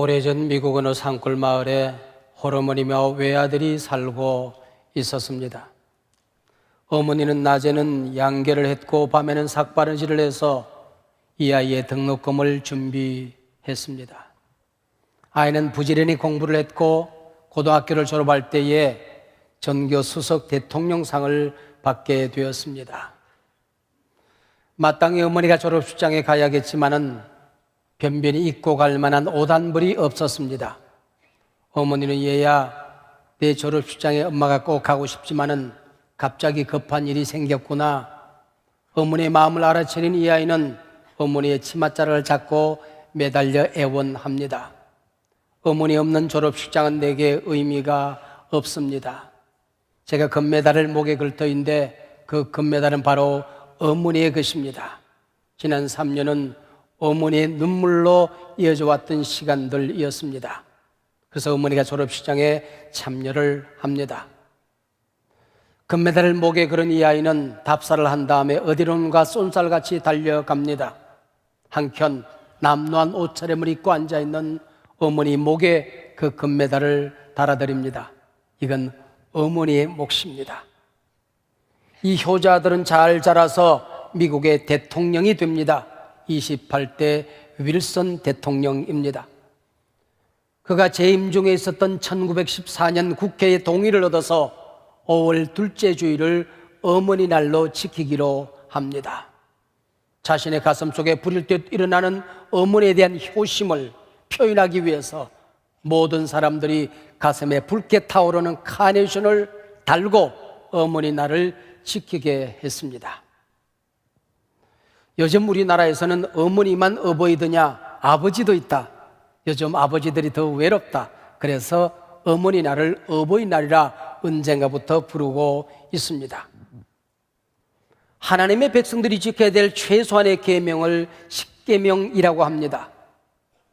오래전 미국 어느 산골 마을에 호르몬이며 외아들이 살고 있었습니다. 어머니는 낮에는 양계를 했고 밤에는 삭바느질을 해서 이 아이의 등록금을 준비했습니다. 아이는 부지런히 공부를 했고 고등학교를 졸업할 때에 전교 수석 대통령상을 받게 되었습니다. 마땅히 어머니가 졸업식장에 가야겠지만은 변변히 입고 갈 만한 오단벌이 없었습니다. 어머니는 얘야 내 졸업식장에 엄마가 꼭 가고 싶지만은 갑자기 급한 일이 생겼구나. 어머니의 마음을 알아채는 이 아이는 어머니의 치맛자락을 잡고 매달려 애원합니다. 어머니 없는 졸업식장은 내게 의미가 없습니다. 제가 금메달을 목에 걸터인데 그 금메달은 바로 어머니의 것입니다. 지난 3년은 어머니의 눈물로 이어져 왔던 시간들이었습니다. 그래서 어머니가 졸업식장에 참여를 합니다. 금메달을 목에 걸은 이 아이는 답사를 한 다음에 어디론가 쏜살같이 달려갑니다. 한켠 남노한 옷차림을 입고 앉아있는 어머니 목에 그 금메달을 달아드립니다. 이건 어머니의 몫입니다. 이 효자들은 잘 자라서 미국의 대통령이 됩니다. 28대 윌슨 대통령입니다. 그가 재임 중에 있었던 1914년 국회의 동의를 얻어서 5월 둘째 주일을 어머니 날로 지키기로 합니다. 자신의 가슴 속에 불일 듯 일어나는 어머니에 대한 효심을 표현하기 위해서 모든 사람들이 가슴에 붉게 타오르는 카네이션을 달고 어머니 날을 지키게 했습니다. 요즘 우리나라에서는 어머니만 어버이드냐 아버지도 있다. 요즘 아버지들이 더 외롭다. 그래서 어머니 날을 어버이날이라 언젠가부터 부르고 있습니다. 하나님의 백성들이 지켜야 될 최소한의 계명을 십계명이라고 합니다.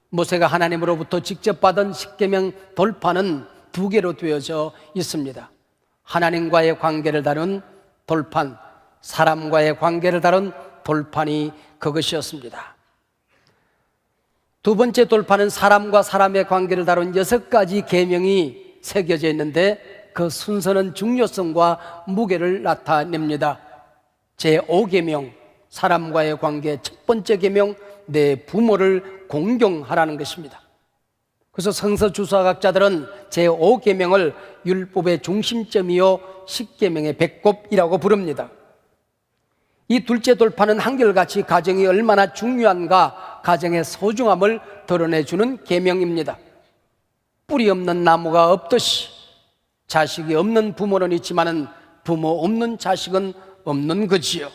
모세가 하나님으로부터 직접 받은 십계명 돌판은 두 개로 되어져 있습니다. 하나님과의 관계를 다룬 돌판, 사람과의 관계를 다룬 돌판이 그것이었습니다. 두 번째 돌판은 사람과 사람의 관계를 다룬 여섯 가지 계명이 새겨져 있는데 그 순서는 중요성과 무게를 나타냅니다. 제 5계명 사람과의 관계 첫 번째 계명 내 부모를 공경하라는 것입니다. 그래서 성서 주사학자들은 제 5계명을 율법의 중심점이요 10계명의 배꼽이라고 부릅니다. 이 둘째 돌파는 한결같이 가정이 얼마나 중요한가 가정의 소중함을 드러내주는 계명입니다. 뿌리 없는 나무가 없듯이 자식이 없는 부모는 있지만은 부모 없는 자식은 없는 거지요.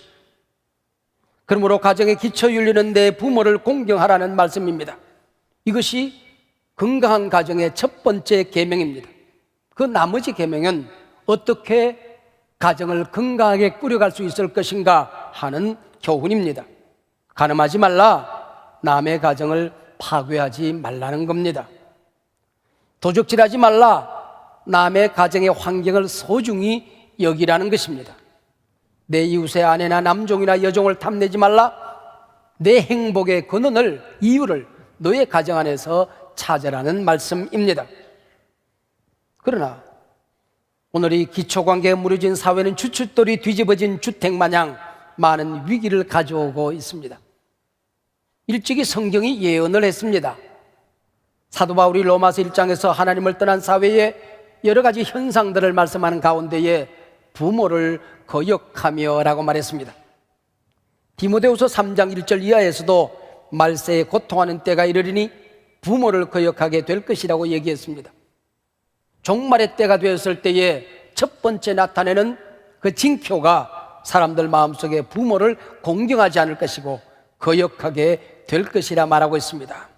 그러므로 가정의 기초 윤리는 내 부모를 공경하라는 말씀입니다. 이것이 건강한 가정의 첫 번째 계명입니다. 그 나머지 계명은 어떻게 가정을 건강하게 꾸려갈 수 있을 것인가 하는 교훈입니다. 가늠하지 말라, 남의 가정을 파괴하지 말라는 겁니다. 도적질하지 말라, 남의 가정의 환경을 소중히 여기라는 것입니다. 내 이웃의 아내나 남종이나 여종을 탐내지 말라, 내 행복의 근원을, 이유를 너의 가정 안에서 찾으라는 말씀입니다. 그러나 오늘 이 기초관계가 무너진 사회는 주춧돌이 뒤집어진 주택 마냥 많은 위기를 가져오고 있습니다. 일찍이 성경이 예언을 했습니다. 사도 바울이 로마서 1장에서 하나님을 떠난 사회의 여러 가지 현상들을 말씀하는 가운데에 부모를 거역하며 라고 말했습니다. 디모데후서 3장 1절 이하에서도 말세에 고통하는 때가 이르리니 부모를 거역하게 될 것이라고 얘기했습니다. 종말의 때가 되었을 때에 첫 번째 나타내는 그 징표가 사람들 마음속에 부모를 공경하지 않을 것이고 거역하게 될 것이라 말하고 있습니다.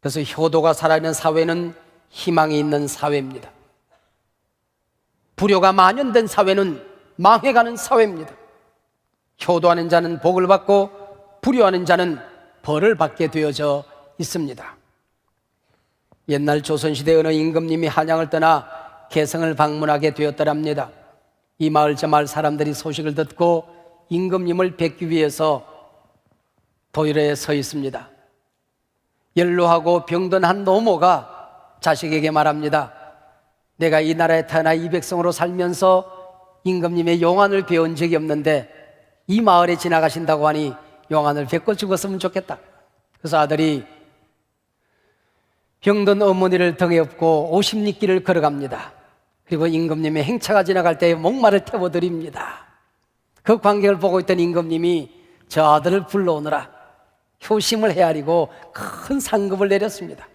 그래서 효도가 살아있는 사회는 희망이 있는 사회입니다. 불효가 만연된 사회는 망해가는 사회입니다. 효도하는 자는 복을 받고 불효하는 자는 벌을 받게 되어져 있습니다. 옛날 조선시대 어느 임금님이 한양을 떠나 개성을 방문하게 되었더랍니다. 이 마을 저 마을 사람들이 소식을 듣고 임금님을 뵙기 위해서 도일에 서 있습니다. 연로하고 병든 한 노모가 자식에게 말합니다. 내가 이 나라에 태어나 이 백성으로 살면서 임금님의 용안을 배운 적이 없는데 이 마을에 지나가신다고 하니 용안을 뵙고 죽었으면 좋겠다. 그래서 아들이 병든 어머니를 등에 업고 50리길을 걸어갑니다. 그리고 임금님의 행차가 지나갈 때 목마를 태워드립니다. 그 광경을 보고 있던 임금님이 저 아들을 불러오느라 효심을 헤아리고 큰 상급을 내렸습니다.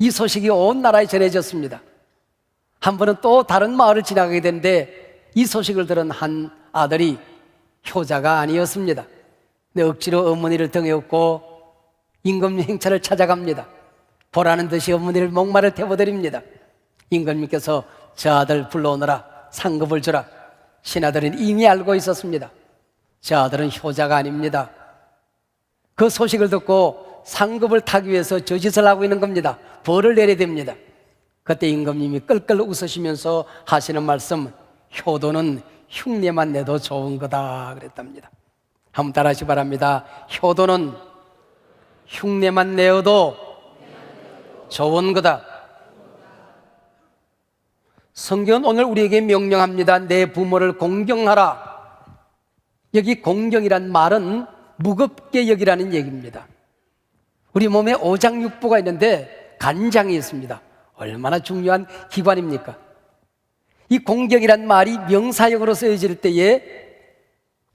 이 소식이 온 나라에 전해졌습니다. 한 번은 또 다른 마을을 지나가게 되는데 이 소식을 들은 한 아들이 효자가 아니었습니다. 근데 억지로 어머니를 등에 업고 임금님 행차를 찾아갑니다. 보라는 듯이 어머니를 목마를 태워드립니다. 임금님께서 저 아들 불러오느라 상급을 주라. 신하들은 이미 알고 있었습니다. 저 아들은 효자가 아닙니다. 그 소식을 듣고 상급을 타기 위해서 저짓을 하고 있는 겁니다. 벌을 내려야 됩니다. 그때 임금님이 끌끌 웃으시면서 하시는 말씀, 효도는 흉내만 내도 좋은 거다 그랬답니다. 한번 따라 하시 바랍니다. 효도는 흉내만 내어도 좋은 거다. 성경은 오늘 우리에게 명령합니다. 내 부모를 공경하라. 여기 공경이란 말은 무겁게 여기라는 얘기입니다. 우리 몸에 오장육부가 있는데 간장이 있습니다. 얼마나 중요한 기관입니까? 이 공경이란 말이 명사역으로 쓰여질 때에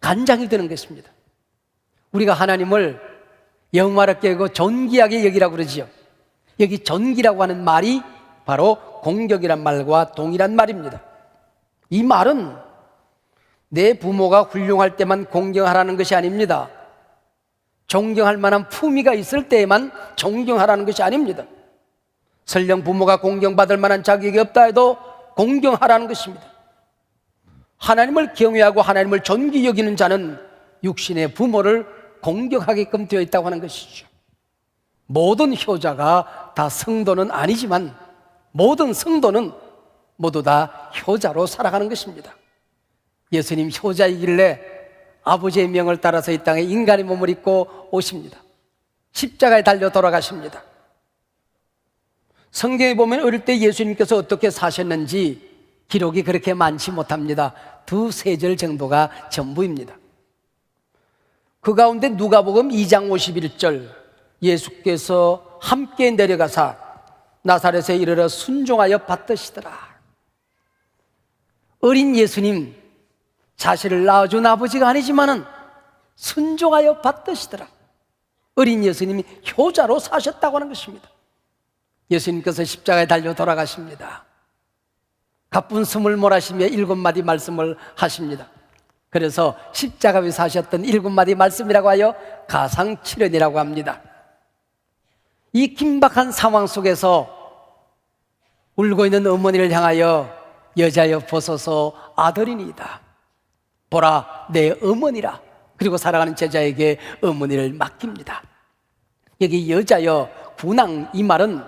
간장이 되는 것입니다. 우리가 하나님을 영화롭게 여고 존귀하게 여기라고 그러지요. 여기 존귀라고 하는 말이 바로 공격이란 말과 동일한 말입니다. 이 말은 내 부모가 훌륭할 때만 공경하라는 것이 아닙니다. 존경할 만한 품위가 있을 때에만 존경하라는 것이 아닙니다. 설령 부모가 공경받을 만한 자격이 없다 해도 공경하라는 것입니다. 하나님을 경외하고 하나님을 존귀 여기는 자는 육신의 부모를 공경하게끔 되어 있다고 하는 것이죠. 모든 효자가 다 성도는 아니지만 모든 성도는 모두 다 효자로 살아가는 것입니다. 예수님 효자이길래 아버지의 명을 따라서 이 땅에 인간의 몸을 입고 오십니다. 십자가에 달려 돌아가십니다. 성경에 보면 어릴 때 예수님께서 어떻게 사셨는지 기록이 그렇게 많지 못합니다. 두 세 절 정도가 전부입니다. 그 가운데 누가복음 2장 51절 예수께서 함께 내려가사 나사렛에 이르러 순종하여 받드시더라. 어린 예수님 자신을 낳아준 아버지가 아니지만은 순종하여 받드시더라. 어린 예수님이 효자로 사셨다고 하는 것입니다. 예수님께서 십자가에 달려 돌아가십니다. 가쁜 숨을 몰아시며 일곱 마디 말씀을 하십니다. 그래서 십자가 위에 사셨던 일곱 마디 말씀이라고 하여 가상칠연이라고 합니다. 이 긴박한 상황 속에서 울고 있는 어머니를 향하여 여자여 보소서 아들이니이다. 보라 내 어머니라. 그리고 살아가는 제자에게 어머니를 맡깁니다. 여기 여자여 군왕 이 말은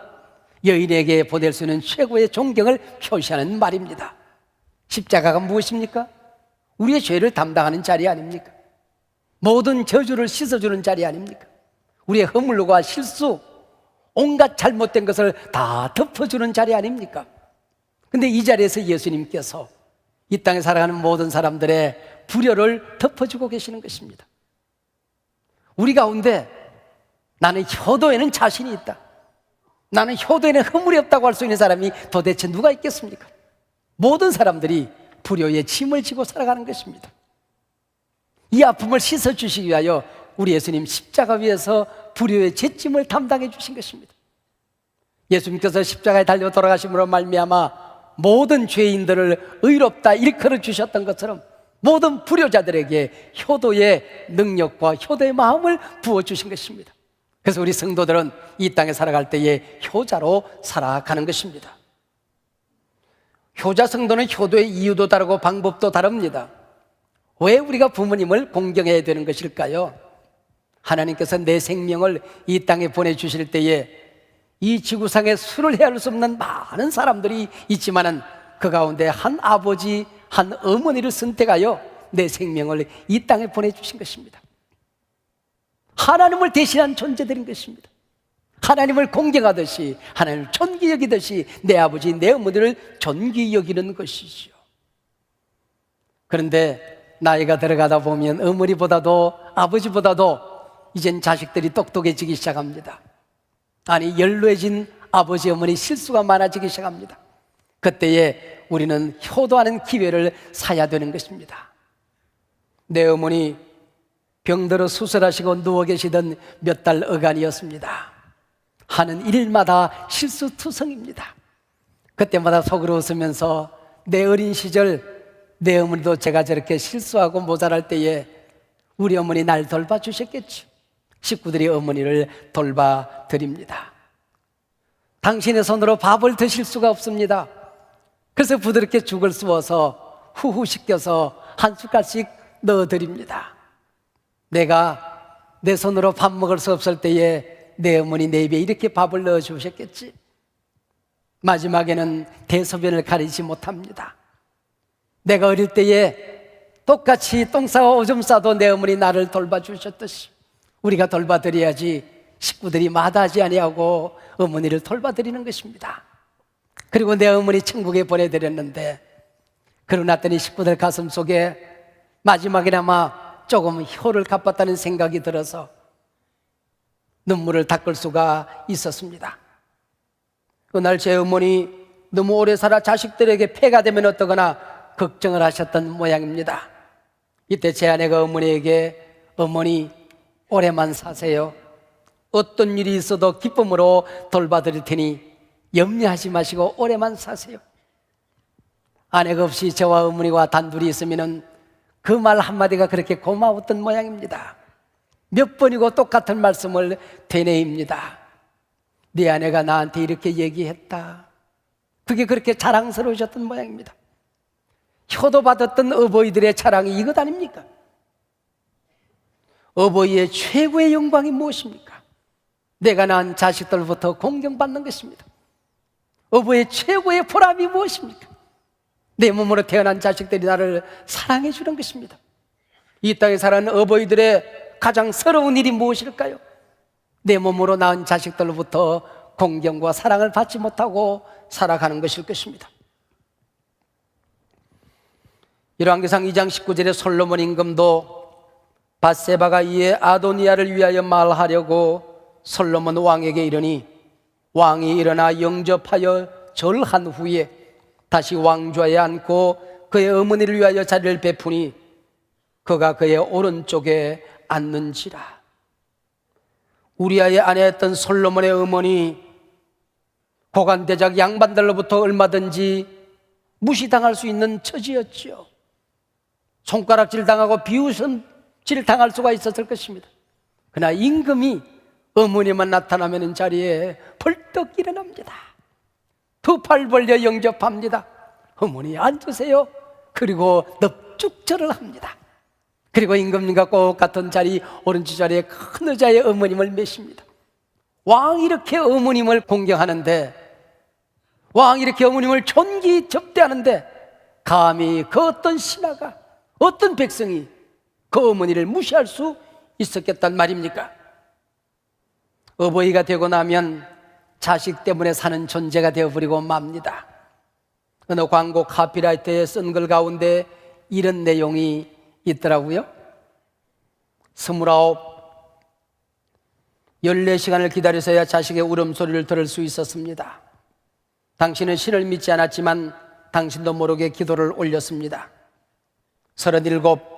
여인에게 보낼 수 있는 최고의 존경을 표시하는 말입니다. 십자가가 무엇입니까? 우리의 죄를 담당하는 자리 아닙니까? 모든 저주를 씻어주는 자리 아닙니까? 우리의 허물과 실수, 온갖 잘못된 것을 다 덮어주는 자리 아닙니까? 근데 이 자리에서 예수님께서 이 땅에 살아가는 모든 사람들의 불효를 덮어주고 계시는 것입니다. 우리 가운데 나는 효도에는 자신이 있다. 나는 효도에는 허물이 없다고 할 수 있는 사람이 도대체 누가 있겠습니까? 모든 사람들이 불효의 짐을 지고 살아가는 것입니다. 이 아픔을 씻어주시기 위하여 우리 예수님 십자가 위에서 불효의 죄짐을 담당해 주신 것입니다. 예수님께서 십자가에 달려 돌아가심으로 말미암아 모든 죄인들을 의롭다 일컬어 주셨던 것처럼 모든 불효자들에게 효도의 능력과 효도의 마음을 부어 주신 것입니다. 그래서 우리 성도들은 이 땅에 살아갈 때에 효자로 살아가는 것입니다. 효자 성도는 효도의 이유도 다르고 방법도 다릅니다. 왜 우리가 부모님을 공경해야 되는 것일까요? 하나님께서 내 생명을 이 땅에 보내주실 때에 이 지구상에 수를 헤아릴 수 없는 많은 사람들이 있지만은 그 가운데 한 아버지, 한 어머니를 선택하여 내 생명을 이 땅에 보내주신 것입니다. 하나님을 대신한 존재들인 것입니다. 하나님을 공경하듯이 하나님을 존귀 여기듯이 내 아버지 내 어머니를 존귀 여기는 것이지요. 그런데 나이가 들어가다 보면 어머니보다도 아버지보다도 이젠 자식들이 똑똑해지기 시작합니다. 아니 연로해진 아버지 어머니 실수가 많아지기 시작합니다. 그때에 우리는 효도하는 기회를 사야 되는 것입니다. 내 어머니 병들어 수술하시고 누워 계시던 몇 달 어간이었습니다. 하는 일마다 실수투성입니다. 그때마다 속으로 웃으면서 내 어린 시절 내 어머니도 제가 저렇게 실수하고 모자랄 때에 우리 어머니 날 돌봐주셨겠죠. 식구들이 어머니를 돌봐 드립니다. 당신의 손으로 밥을 드실 수가 없습니다. 그래서 부드럽게 죽을 쑤어서 후후 식혀서 한 숟갈씩 넣어 드립니다. 내가 내 손으로 밥 먹을 수 없을 때에 내 어머니 내 입에 이렇게 밥을 넣어 주셨겠지. 마지막에는 대소변을 가리지 못합니다. 내가 어릴 때에 똑같이 똥 싸고 오줌 싸도 내 어머니 나를 돌봐 주셨듯이 우리가 돌봐드려야지 식구들이 마다하지 아니하고 어머니를 돌봐드리는 것입니다. 그리고 내 어머니 천국에 보내드렸는데 그러났더니 식구들 가슴 속에 마지막에나마 조금 혀를 갚았다는 생각이 들어서 눈물을 닦을 수가 있었습니다. 그날 제 어머니 너무 오래 살아 자식들에게 폐가 되면 어떠거나 걱정을 하셨던 모양입니다. 이때 제 아내가 어머니에게 어머니 오래만 사세요. 어떤 일이 있어도 기쁨으로 돌봐드릴 테니 염려하지 마시고 오래만 사세요. 아내가 없이 저와 어머니와 단둘이 있으면은 그말 한마디가 그렇게 고마웠던 모양입니다. 몇 번이고 똑같은 말씀을 되뇌입니다. 네 아내가 나한테 이렇게 얘기했다. 그게 그렇게 자랑스러우셨던 모양입니다. 효도받았던 어버이들의 자랑이 이것 아닙니까? 어버이의 최고의 영광이 무엇입니까? 내가 낳은 자식들부터 공경받는 것입니다. 어버이의 최고의 보람이 무엇입니까? 내 몸으로 태어난 자식들이 나를 사랑해 주는 것입니다. 이 땅에 살아는 어버이들의 가장 서러운 일이 무엇일까요? 내 몸으로 낳은 자식들로부터 공경과 사랑을 받지 못하고 살아가는 것일 것입니다. 열왕기상 2장 19절에 솔로몬 임금도 바세바가 이에 아도니아를 위하여 말하려고 솔로몬 왕에게 이르니 왕이 일어나 영접하여 절한 후에 다시 왕좌에 앉고 그의 어머니를 위하여 자리를 베푸니 그가 그의 오른쪽에 앉는지라. 우리아의 아내였던 솔로몬의 어머니 고관대작 양반들로부터 얼마든지 무시당할 수 있는 처지였지요. 손가락질 당하고 비웃음 질 당할 수가 있었을 것입니다 그러나 임금이 어머니만 나타나면 자리에 벌떡 일어납니다 두 팔 벌려 영접합니다. 어머니 앉으세요. 그리고 넙죽절을 합니다. 그리고 임금님과 꼭 같은 자리 오른쪽 자리에 큰 의자에 어머님을 메십니다. 왕 이렇게 어머님을 공경하는데 왕 이렇게 어머님을 존귀 접대하는데 감히 그 어떤 신하가 어떤 백성이 그 어머니를 무시할 수 있었겠단 말입니까? 어버이가 되고 나면 자식 때문에 사는 존재가 되어버리고 맙니다. 어느 광고 카피라이트에 쓴 글 가운데 이런 내용이 있더라고요. 스물아홉, 열네 시간을 기다려서야 자식의 울음소리를 들을 수 있었습니다. 당신은 신을 믿지 않았지만 당신도 모르게 기도를 올렸습니다. 서른일곱,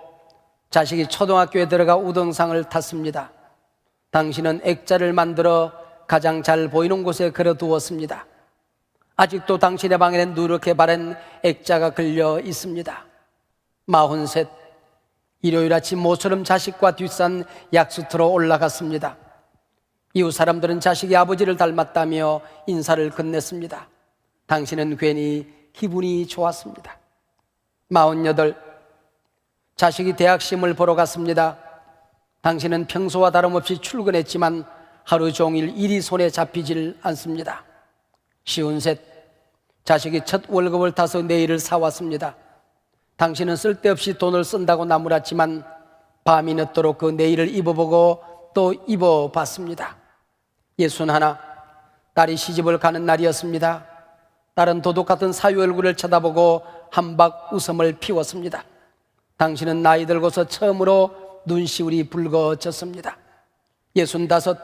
자식이 초등학교에 들어가 우등상을 탔습니다. 당신은 액자를 만들어 가장 잘 보이는 곳에 걸어두었습니다. 아직도 당신의 방에는 누렇게 바른 액자가 걸려 있습니다. 마흔셋, 일요일 아침 모처럼 자식과 뒷산 약수터로 올라갔습니다. 이웃 사람들은 자식이 아버지를 닮았다며 인사를 건넸습니다. 당신은 괜히 기분이 좋았습니다. 마흔여덟, 자식이 대학 시험을 보러 갔습니다. 당신은 평소와 다름없이 출근했지만 하루 종일 일이 손에 잡히질 않습니다. 쉬운 셋, 자식이 첫 월급을 타서 내일을 사왔습니다. 당신은 쓸데없이 돈을 쓴다고 나무랐지만 밤이 늦도록 그 내일을 입어보고 또 입어봤습니다. 예순 하나 딸이 시집을 가는 날이었습니다. 딸은 도둑 같은 사위 얼굴을 쳐다보고 한박 웃음을 피웠습니다. 당신은 나이 들고서 처음으로 눈시울이 붉어졌습니다. 예순 다섯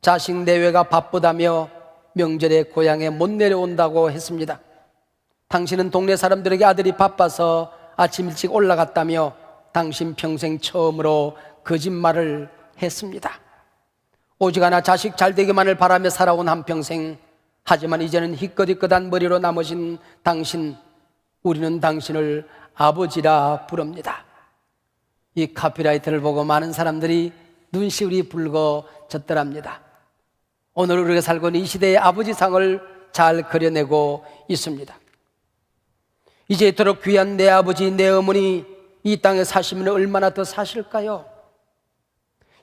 자식 내외가 바쁘다며 명절에 고향에 못 내려온다고 했습니다. 당신은 동네 사람들에게 아들이 바빠서 아침 일찍 올라갔다며 당신 평생 처음으로 거짓말을 했습니다. 오직 하나 자식 잘 되기만을 바라며 살아온 한평생 하지만 이제는 희끗희끗한 머리로 남으신 당신 우리는 당신을 아버지라 부릅니다. 이 카피라이트를 보고 많은 사람들이 눈시울이 붉어졌더랍니다. 오늘 우리가 살고 있는 이 시대의 아버지상을 잘 그려내고 있습니다. 이제 이토록 귀한 내 아버지, 내 어머니 이 땅에 사시면 얼마나 더 사실까요?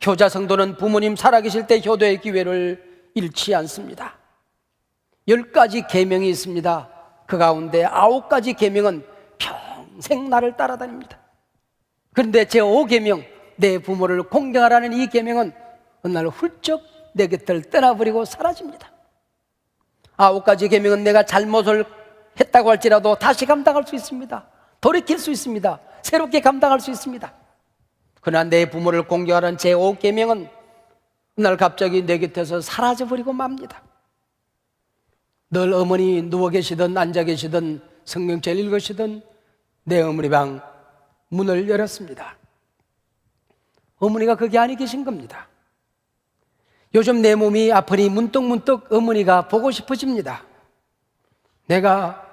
효자 성도는 부모님 살아계실 때 효도의 기회를 잃지 않습니다. 열 가지 계명이 있습니다. 그 가운데 아홉 가지 계명은 평생 나를 따라다닙니다. 그런데 제 5계명, 내 부모를 공경하라는 이 계명은 어느 날 훌쩍 내 곁을 떠나버리고 사라집니다. 아홉 가지 계명은 내가 잘못을 했다고 할지라도 다시 감당할 수 있습니다. 돌이킬 수 있습니다. 새롭게 감당할 수 있습니다. 그러나 내 부모를 공경하는 제 5계명은 어느 날 갑자기 내 곁에서 사라져버리고 맙니다. 늘 어머니 누워 계시든 앉아 계시든 성경책 읽으시든 내 어머니 방 문을 열었습니다. 어머니가 거기 안에 계신 겁니다. 요즘 내 몸이 아프니 문득문득 어머니가 보고 싶어집니다. 내가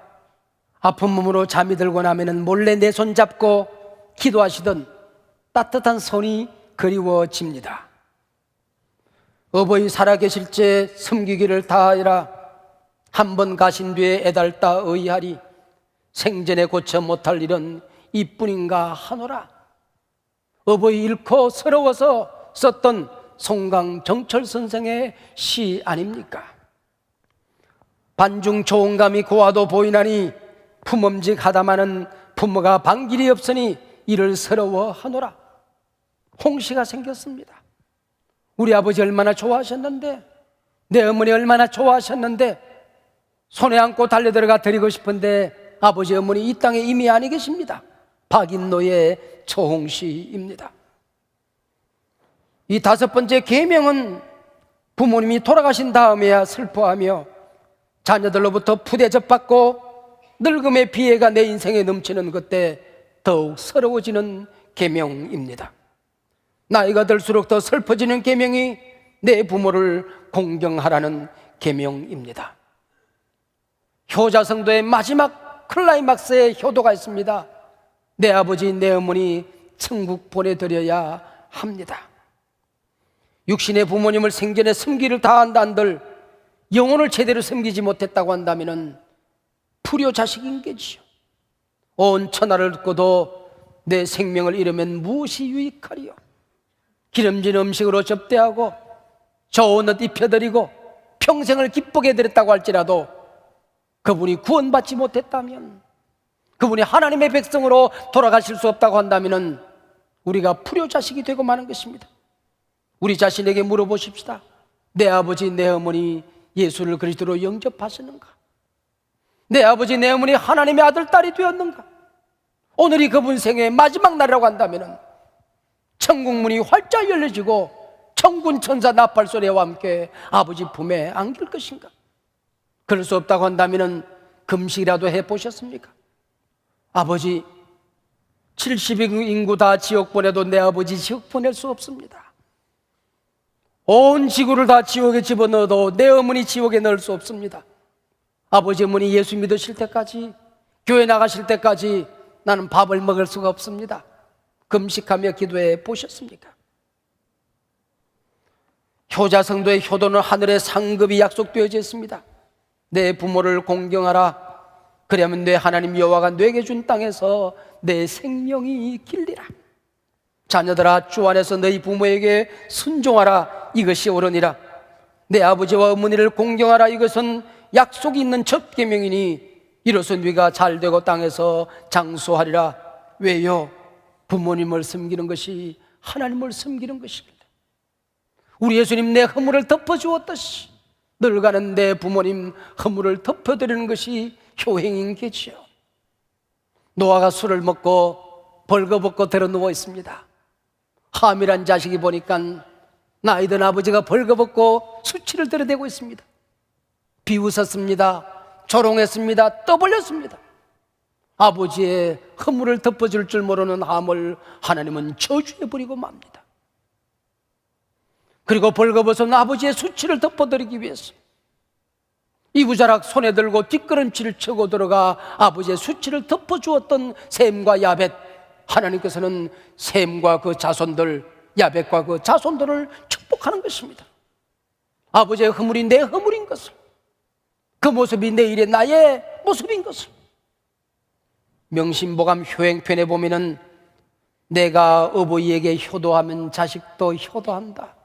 아픈 몸으로 잠이 들고 나면은 몰래 내 손 잡고 기도하시던 따뜻한 손이 그리워집니다. 어버이 살아계실 때 섬기기를 다하여라. 한 번 가신 뒤에 애달다 의하리. 생전에 고쳐 못할 일은 이뿐인가 하노라. 어버이 잃고 서러워서 썼던 송강 정철 선생의 시 아닙니까? 반중 좋은감이 고와도 보이나니 품엄직 하다마는 부모가 방길이 없으니 이를 서러워하노라. 홍시가 생겼습니다. 우리 아버지 얼마나 좋아하셨는데, 내 어머니 얼마나 좋아하셨는데, 손에 안고 달려들어가 드리고 싶은데, 아버지 어머니 이 땅에 이미 아니 계십니다. 박인노의 초홍시입니다. 이 다섯 번째 계명은 부모님이 돌아가신 다음에야 슬퍼하며 자녀들로부터 푸대접받고 늙음의 피해가 내 인생에 넘치는 그때 더욱 서러워지는 계명입니다. 나이가 들수록 더 슬퍼지는 계명이 내 부모를 공경하라는 계명입니다. 효자성도의 마지막 클라이막스의 효도가 있습니다. 내 아버지, 내 어머니 천국 보내드려야 합니다. 육신의 부모님을 생전에 섬기를 다한다 한들 영혼을 제대로 섬기지 못했다고 한다면 불효 자식인 게지요. 온 천하를 듣고도 내 생명을 잃으면 무엇이 유익하리요? 기름진 음식으로 접대하고 좋은 옷 입혀드리고 평생을 기쁘게 드렸다고 할지라도 그분이 구원받지 못했다면 그분이 하나님의 백성으로 돌아가실 수 없다고 한다면 우리가 불효 자식이 되고 마는 것입니다. 우리 자신에게 물어보십시다. 내 아버지, 내 어머니 예수를 그리스도로 영접하셨는가? 내 아버지, 내 어머니 하나님의 아들, 딸이 되었는가? 오늘이 그분 생의 마지막 날이라고 한다면 천국문이 활짝 열려지고 천군 천사 나팔 소리와 함께 아버지 품에 안길 것인가? 그럴 수 없다고 한다면 금식이라도 해 보셨습니까? 아버지 70인구 다 지옥 보내도 내 아버지 지옥 보낼 수 없습니다. 온 지구를 다 지옥에 집어넣어도 내 어머니 지옥에 넣을 수 없습니다. 아버지 어머니 예수 믿으실 때까지 교회 나가실 때까지 나는 밥을 먹을 수가 없습니다. 금식하며 기도해 보셨습니까? 효자 성도의 효도는 하늘의 상급이 약속되어져 있습니다. 내 부모를 공경하라. 그러면 내 하나님 여호와가 내게 준 땅에서 내 생명이 길리라. 자녀들아 주 안에서 너희 부모에게 순종하라. 이것이 옳으니라. 내 아버지와 어머니를 공경하라. 이것은 약속이 있는 첫 계명이니 이로써 네가 잘 되고 땅에서 장수하리라. 왜요? 부모님을 섬기는 것이 하나님을 섬기는 것입니다. 우리 예수님 내 허물을 덮어 주었듯이 늙어가는 내 부모님 허물을 덮어드리는 것이 효행인 게지요. 노아가 술을 먹고 벌거벗고 들어 누워 있습니다. 함이란 자식이 보니까 나이든 아버지가 벌거벗고 수치를 들여대고 있습니다. 비웃었습니다. 조롱했습니다. 떠벌렸습니다. 아버지의 허물을 덮어줄 줄 모르는 함을 하나님은 저주해버리고 맙니다. 그리고 벌거벗은 아버지의 수치를 덮어드리기 위해서 이부자락 손에 들고 뒷걸음질을 치고 들어가 아버지의 수치를 덮어주었던 셈과 야벳 하나님께서는 셈과 그 자손들 야벳과 그 자손들을 축복하는 것입니다. 아버지의 허물이 내 허물인 것을 그 모습이 내일의 나의 모습인 것을 명심보감 효행편에 보면은 내가 어버이에게 효도하면 자식도 효도한다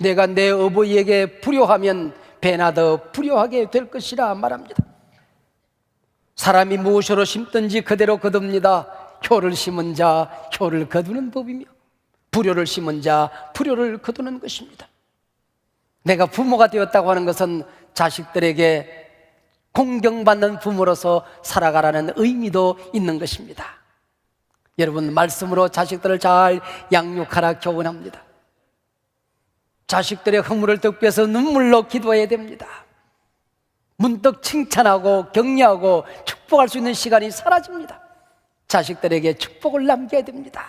내가 내 어버이에게 불효하면 배나 더 불효하게 될 것이라 말합니다. 사람이 무엇으로 심든지 그대로 거둡니다. 효를 심은 자 효를 거두는 법이며 불효를 심은 자 불효를 거두는 것입니다. 내가 부모가 되었다고 하는 것은 자식들에게 공경받는 부모로서 살아가라는 의미도 있는 것입니다. 여러분 말씀으로 자식들을 잘 양육하라 교훈합니다. 자식들의 허물을 위해서 눈물로 기도해야 됩니다. 문득 칭찬하고 격려하고 축복할 수 있는 시간이 사라집니다. 자식들에게 축복을 남겨야 됩니다.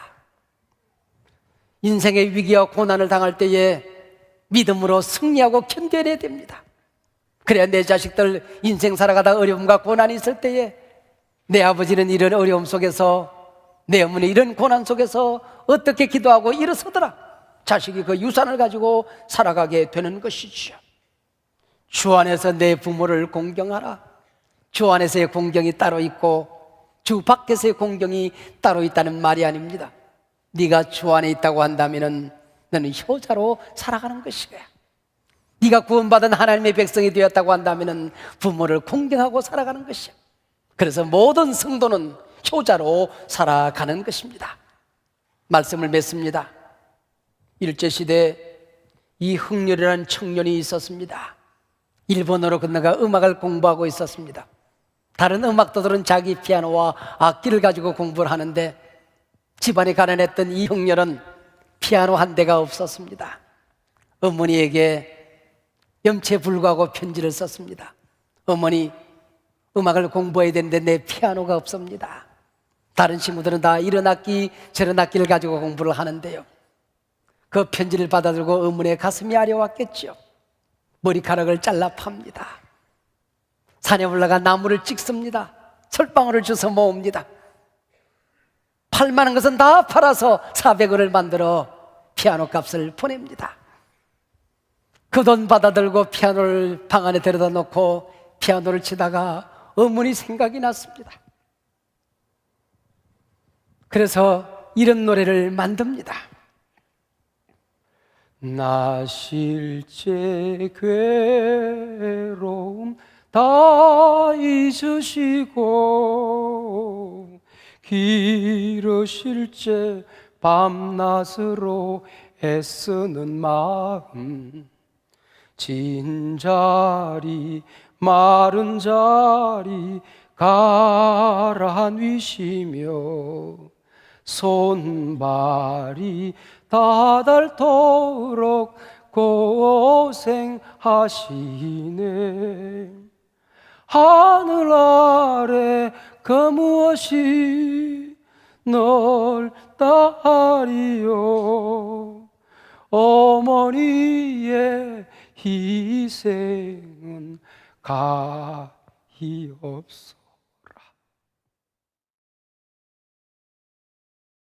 인생의 위기와 고난을 당할 때에 믿음으로 승리하고 견뎌내야 됩니다. 그래야 내 자식들 인생 살아가다 어려움과 고난이 있을 때에 내 아버지는 이런 어려움 속에서 내 어머니 이런 고난 속에서 어떻게 기도하고 일어서더라. 자식이 그 유산을 가지고 살아가게 되는 것이지요. 주 안에서 내 부모를 공경하라. 주 안에서의 공경이 따로 있고 주 밖에서의 공경이 따로 있다는 말이 아닙니다. 네가 주 안에 있다고 한다면은 너는 효자로 살아가는 것이야. 네가 구원받은 하나님의 백성이 되었다고 한다면은 부모를 공경하고 살아가는 것이야. 그래서 모든 성도는 효자로 살아가는 것입니다. 말씀을 맺습니다. 일제시대 이흥렬이라는 청년이 있었습니다. 일본어로 건너가 음악을 공부하고 있었습니다. 다른 음악도들은 자기 피아노와 악기를 가지고 공부를 하는데 집안이 가난했던 이흥렬은 피아노 한 대가 없었습니다. 어머니에게 염치에 불구하고 편지를 썼습니다. 어머니, 음악을 공부해야 되는데 내 피아노가 없습니다. 다른 친구들은 다 이런 악기, 저런 악기를 가지고 공부를 하는데요. 그 편지를 받아들고 어머니의 가슴이 아려왔겠죠. 머리카락을 잘라 팝니다. 산에 올라가 나무를 찍습니다. 철방울을 주워 모읍니다. 팔만한 것은 다 팔아서 400원을 만들어 피아노 값을 보냅니다. 그 돈 받아들고 피아노를 방 안에 데려다 놓고 피아노를 치다가 어머니 생각이 났습니다. 그래서 이런 노래를 만듭니다. 나 실제 괴로움 다 잊으시고 길으실 제 밤낮으로 애쓰는 마음 진 자리 마른 자리 가라앉으시며 손발이 다닳도록 고생하시네. 하늘 아래 그 무엇이 널 따리요? 어머니의 희생은 가히 없어